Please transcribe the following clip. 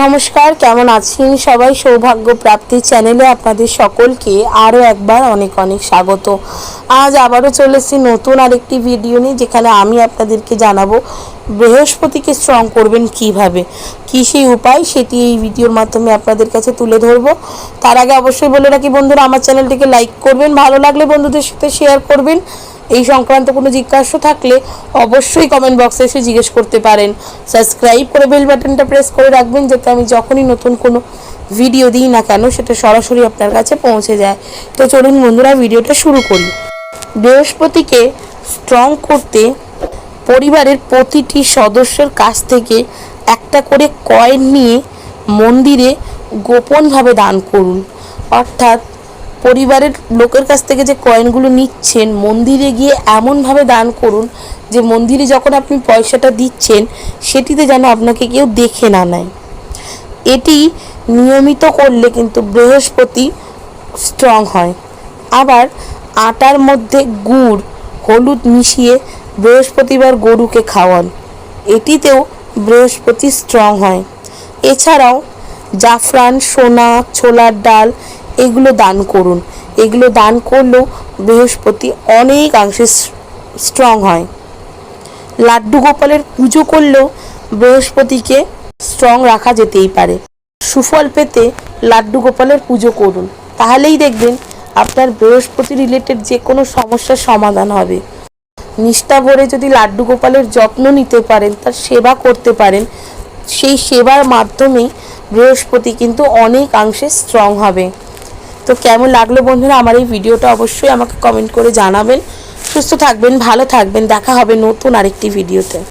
নমস্কার, কেমন আছেন সবাই? সৌভাগ্য প্রাপ্তি চ্যানেলে আপনাদের সকলকে আরও একবার অনেক অনেক স্বাগত। আজ আবারও চলেছি নতুন আরেকটি ভিডিও নিয়ে, যেখানে আমি আপনাদেরকে জানাব বৃহস্পতিকে স্ট্রং করবেন কীভাবে। কী সেই উপায়, সেটি এই ভিডিওর মাধ্যমে আপনাদের কাছে তুলে ধরবো। তার আগে অবশ্যই বলে রাখি বন্ধুরা, আমার চ্যানেলটিকে লাইক করবেন, ভালো লাগলে বন্ধুদের সাথে শেয়ার করবেন। এই সংক্রান্ত কোনো জিজ্ঞাসা থাকলে অবশ্যই কমেন্ট বক্সে এসে জিজ্ঞেস করতে পারেন। সাবস্ক্রাইব করে বেল বাটনটা প্রেস করে রাখবেন যাতে আমি যখনই নতুন কোনো ভিডিও দিই না কেন, সেটা সরাসরি আপনার কাছে পৌঁছে যায়। তো চলুন বন্ধুরা, ভিডিওটা শুরু করি। বৃহস্পতিকে স্ট্রং করতে পরিবারের প্রতিটি সদস্যের কাছ থেকে একটা করে কয়েন নিয়ে মন্দিরে গোপনভাবে দান করুন। অর্থাৎ পরিবারের লোকের কাছ থেকে যে কয়েনগুলো নিচ্ছেন, মন্দিরে গিয়ে এমনভাবে দান করুন যে মন্দিরে যখন আপনি পয়সাটা দিচ্ছেন, সেটিতে যেন আপনাকে কেউ দেখে না নেয়। এটি নিয়মিত করলে কিন্তু বৃহস্পতি স্ট্রং হয়। আবার আটার মধ্যে গুড়, হলুদ মিশিয়ে বৃহস্পতিবার গরুকে খাওয়ান। এটিতেও বৃহস্পতি স্ট্রং হয়। এছাড়াও জাফরান, সোনা, ছোলার ডাল এগুলো দান করুন। এগুলো দান করলেও বৃহস্পতি অনেকাংশে স্ট্রং হয়। লাড্ডু গোপালের পুজো করলেও বৃহস্পতিকে স্ট্রং রাখা যেতেই পারে। সুফল পেতে লাড্ডু গোপালের পুজো করুন। তাহলেই দেখবেন আপনার বৃহস্পতি রিলেটেড যে কোনো সমস্যার সমাধান হবে। নিষ্ঠা ভরে যদি লাড্ডু গোপালের যত্ন নিতে পারেন, তার সেবা করতে পারেন, সেই সেবার মাধ্যমেই বৃহস্পতি কিন্তু অনেকাংশে স্ট্রং হবে। তো কেমন লাগল বন্ধুরা আমার এই ভিডিওটা অবশ্যই আমাকে কমেন্ট করে জানাবেন। সুস্থ থাকবেন, ভালো থাকবেন, দেখা হবে নতুন আরেকটি ভিডিওতে।